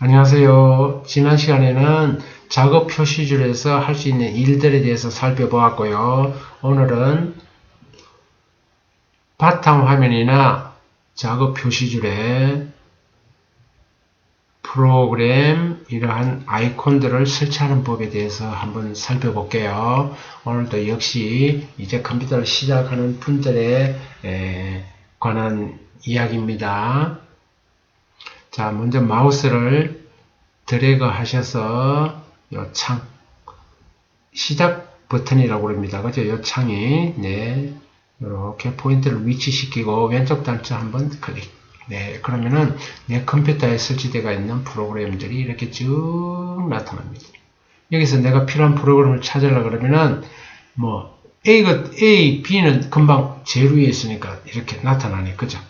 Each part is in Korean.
안녕하세요. 지난 시간에는 작업 표시줄에서 할 수 있는 일들에 대해서 살펴보았고요. 오늘은 바탕 화면이나 작업 표시줄에 프로그램 이러한 아이콘들을 설치하는 법에 대해서 한번 살펴볼게요. 오늘도 역시 이제 컴퓨터를 시작하는 분들에 에, 관한 이야기입니다. 자, 먼저 마우스를 드래그 하셔서 요 창, 시작 버튼이라고 그럽니다. 그죠? 요 창이, 네. 이렇게 포인트를 위치시키고 왼쪽 단추 한번 클릭. 네. 그러면은 내 컴퓨터에 설치되어 있는 프로그램들이 이렇게 쭉 나타납니다. 여기서 내가 필요한 프로그램을 찾으려 그러면은 뭐 A가 A, B는 금방 제일 위에 있으니까 이렇게 나타나네. 그죠?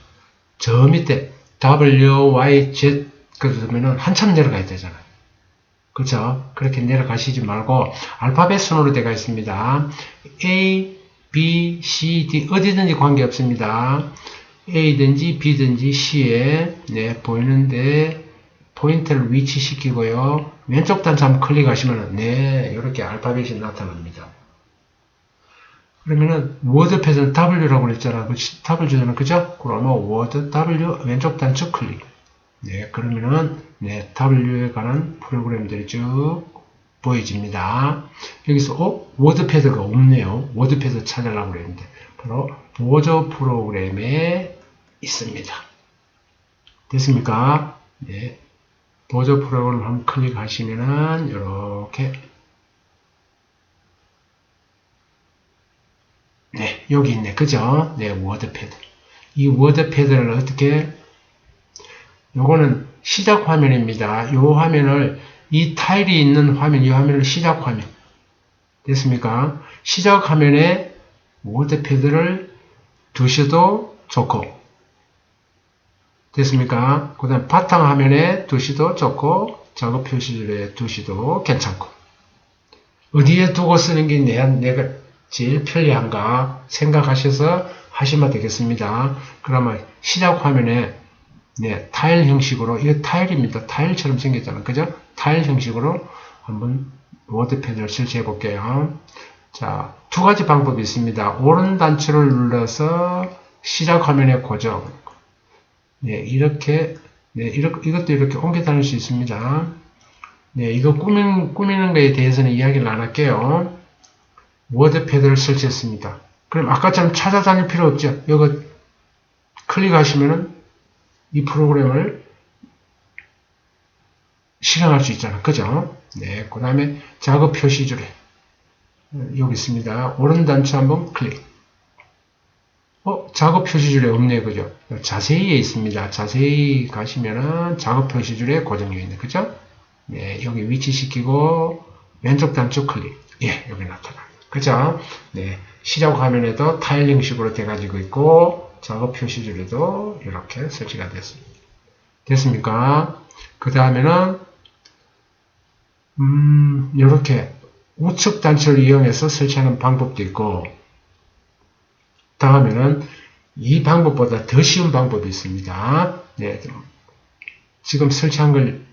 저 밑에 W, Y, Z 그러면은 한참 내려가야 되잖아요. 그렇죠? 그렇게 내려가시지 말고 알파벳 순으로 되어 있습니다. A, B, C, D 어디든지 관계없습니다. A든지 B든지 C에 네, 보이는데 포인트를 위치시키고요. 왼쪽 단추 한번 클릭하시면 네, 이렇게 알파벳이 나타납니다. 그러면은 워드패드는 W라고 그랬잖아. 그 W잖아. 그죠? 그러면 워드 W 왼쪽 단추 클릭. 네, 그러면은 네, W에 관한 프로그램들이 쭉 보여집니다. 여기서 어? 워드패드가 없네요. 워드패드 찾으려고 그랬는데 바로 보조 프로그램에 있습니다. 됐습니까? 네. 보조 프로그램 한번 클릭하시면은 이렇게 네, 여기 있네. 그죠? 네, 워드패드. 이 워드패드를 어떻게, 요거는 시작 화면입니다. 요 화면을, 이 타일이 있는 화면, 이 화면을 시작 화면. 됐습니까? 시작 화면에 워드패드를 두셔도 좋고, 됐습니까? 그 다음 바탕 화면에 두시도 좋고, 작업 표시줄에 두시도 괜찮고, 어디에 두고 쓰는 게 내, 내가 제일 편리한가 생각하셔서 하시면 되겠습니다. 그러면 시작 화면에 네, 타일 형식으로 이거 타일입니다. 타일처럼 생겼잖아요. 그죠? 타일 형식으로 한번 워드패드를 설치해 볼게요. 자, 두 가지 방법이 있습니다. 오른 단추를 눌러서 시작 화면에 고정. 네, 이렇게 네, 이렇게, 이것도 이렇게 옮겨 다닐 수 있습니다. 네, 이거 꾸미는, 꾸미는 거에 대해서는 이야기를 안 할게요. 워드패드를 설치했습니다. 그럼 아까처럼 찾아다닐 필요 없죠. 이거 클릭하시면은 이 프로그램을 실행할 수 있잖아. 그죠? 네. 그 다음에 작업 표시 줄에 여기 있습니다. 오른 단추 한번 클릭. 어, 작업 표시줄에 없네. 그죠? 자세히에 있습니다. 자세히 가시면은 작업 표시줄에 고정되어 있네. 그죠? 네. 여기 위치시키고 왼쪽 단추 클릭. 예, 여기 나타나. 그죠? 네. 시작 화면에도 타일 형식으로 돼가지고 있고, 작업 표시줄에도 이렇게 설치가 됐습니다. 됐습니까? 그 다음에는, 음, 이렇게 우측 단추를 이용해서 설치하는 방법도 있고, 다음에는 이 방법보다 더 쉬운 방법이 있습니다. 네. 지금 설치한 걸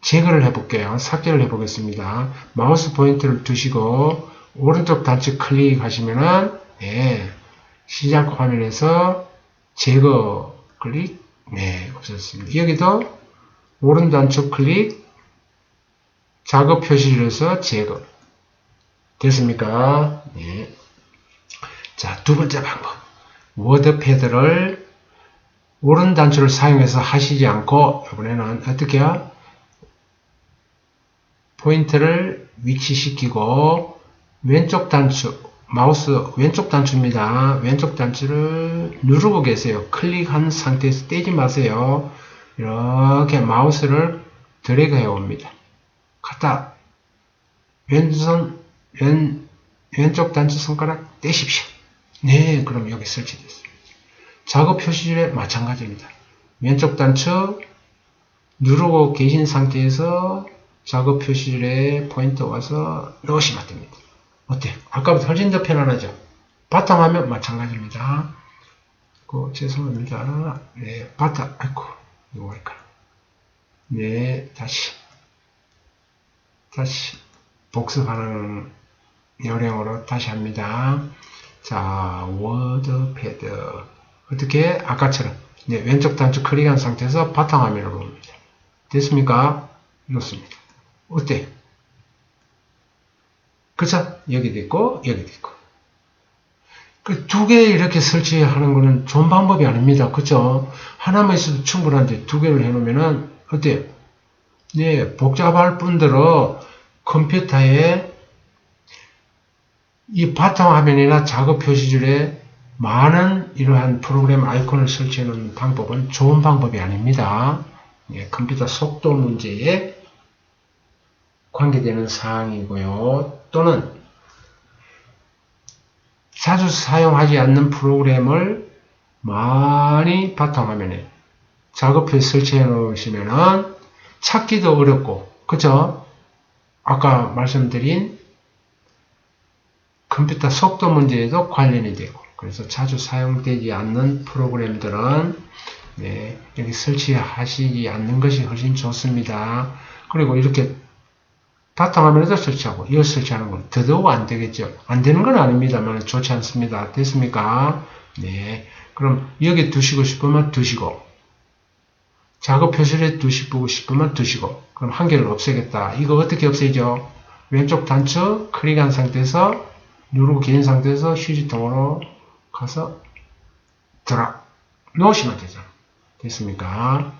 제거를 해볼게요. 삭제를 해보겠습니다. 마우스 포인트를 두시고, 오른쪽 단추 클릭하시면은 네, 시작 화면에서 제거 클릭 네 없었습니다. 여기도 오른 단추 클릭 작업 표시줄에서 제거 됐습니까? 네. 자, 두 번째 방법. 워드패드를 오른 단추를 사용해서 하시지 않고 이번에는 어떻게 요? 포인트를 위치시키고 왼쪽 단추, 마우스 왼쪽 단추입니다. 왼쪽 단추를 누르고 계세요. 클릭한 상태에서 떼지 마세요. 이렇게 마우스를 드래그 해 옵니다. 갖다 왼손, 왼, 왼쪽 단추 손가락 떼십시오. 네, 그럼 여기 설치됐습니다. 작업 표시줄에 마찬가지입니다. 왼쪽 단추 누르고 계신 상태에서 작업 표시줄에 포인트 와서 넣으시면 됩니다. 어때? 아까보다 훨씬 더 편안하죠? 바탕화면 마찬가지입니다. 그, 죄송합니다. 네, 바탕, 아이고, 이거 할까. 네, 다시. 다시. 복습하는 요령으로 다시 합니다. 자, 워드패드. 어떻게? 아까처럼. 네, 왼쪽 단추 클릭한 상태에서 바탕화면으로 옵니다. 됐습니까? 이렇습니다. 어때? 그쵸? 여기도 있고, 여기도 있고. 그 두 개 이렇게 설치하는 거는 좋은 방법이 아닙니다. 그쵸? 하나만 있어도 충분한데 두 개를 해놓으면은, 어때요? 네, 복잡할 뿐더러 컴퓨터에 이 바탕화면이나 작업 표시줄에 많은 이러한 프로그램 아이콘을 설치해 놓는 방법은 좋은 방법이 아닙니다. 예, 컴퓨터 속도 문제에 관계되는 사항이고요. 또는 자주 사용하지 않는 프로그램을 많이 바탕화면에 작업표에 설치해 놓으시면은 찾기도 어렵고, 그죠? 아까 말씀드린 컴퓨터 속도 문제에도 관련이 되고, 그래서 자주 사용되지 않는 프로그램들은 네, 여기 설치하시지 않는 것이 훨씬 좋습니다. 그리고 이렇게 바탕화면에도 설치하고 이거 설치하는 건 더더욱 안 되겠죠. 안 되는 건 아닙니다만 좋지 않습니다. 됐습니까? 네. 그럼 여기 두시고 싶으면 두시고 작업 표시를 두시고 싶으면 두시고 그럼 한 개를 없애겠다. 이거 어떻게 없애죠? 왼쪽 단추 클릭한 상태에서 누르고 긴 상태에서 휴지통으로 가서 드랍 놓으시면 되죠. 됐습니까?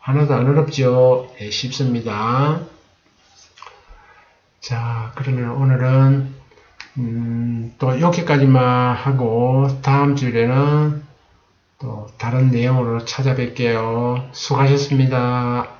하나도 안 어렵죠? 네, 쉽습니다. 자, 그러면 오늘은 음, 또 여기까지만 하고 다음 주에는 또 다른 내용으로 찾아뵐게요. 수고하셨습니다.